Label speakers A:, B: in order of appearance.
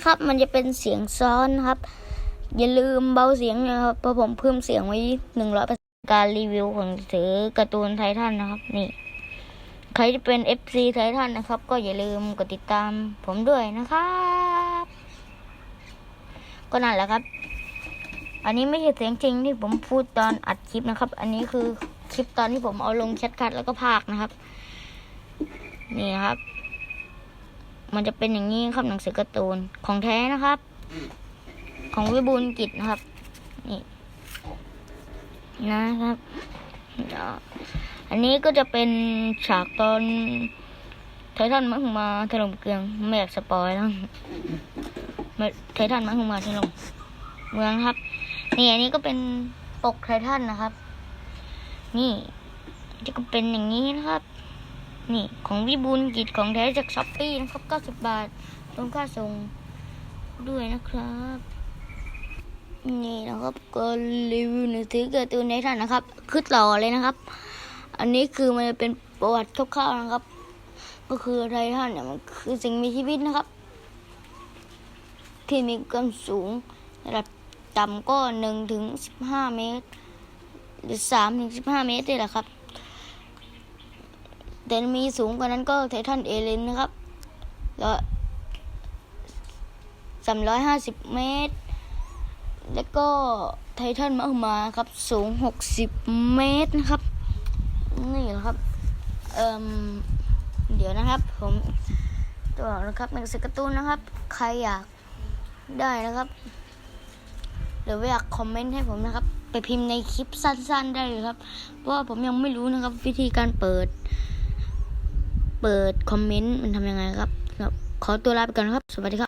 A: นะครับ มันจะเป็นเสียงซ้อนครับ อย่าลืมเบาเสียงนะครับเพราะผมเพิ่มเสียงไว้หนึ่งร้อยเปอร์เซ็นการรีวิวของถือการ์ตูนไททันนะครับ นี่ ใครที่เป็น FC ไททันนะครับ ก็อย่าลืมกดติดตามผมด้วยนะครับก็นั่นแหละครับ อันนี้ไม่ใช่เสียงจริงที่ผมพูดตอนอัดคลิปนะครับ อันนี้คือคลิปตอนที่ผมเอาลงแชทคัดแล้วก็พากนะครับ นี่นะครับ มันจะเป็นอย่างนี้ครับหนังสือการ์ตูนของแท้นะครับ ของวิบูลย์กิจนะครับ นี่นะครับเดี๋ยวอันนี้ก็จะเป็นฉากตอนไททันมังมาถล่มเกลืองไม่อยากสปอยแล้วไม่ไททันมังมาถล่มเมืองครับ นี่อันนี้ก็เป็นปกไททันนะครับ นี่จะก็เป็นอย่างนี้นะครับ นี่ของวิบูลกิจของแท้จากช้อปปี้นะครับ 90 บาทรวมค่าส่งด้วยนะครับ นี่นะครับก็รีวิวหนังสือการ์ตูนไททันนะครับคือต่อเลยนะครับ อันนี้คือมันจะเป็นประวัติคร่าวๆนะครับ ก็คือไททันเนี่ยมันคือสิ่งมีชีวิตนะครับ ที่มีความสูงระดับต่ำก็หนึ่งถึงสิบห้าเมตร หรือสามถึงสิบห้าเมตรนี่แหละครับ แต่มีสูงกว่านั้นก็ไททันเอเลนนะครับแล้วสามร้อยห้าสิบเมตร แล้วก็ไททันมามาครับ สูงหกสิบเมตรนะครับ นี่แหละครับ เอ่มเดี๋ยวนะครับ ผมตัวนะครับหนังสือการ์ตูนนะครับ ใครอยากได้นะครับ หรือว่าอยากคอมเมนต์ให้ผมนะครับ ไปพิมพ์ในคลิปสั้นๆได้เลยครับ เพราะว่าผมยังไม่รู้นะครับ วิธีการเปิด เปิดคอมเมนต์มันทำยังไงครับขอตัวลาไปก่อนครับ สวัสดีครับ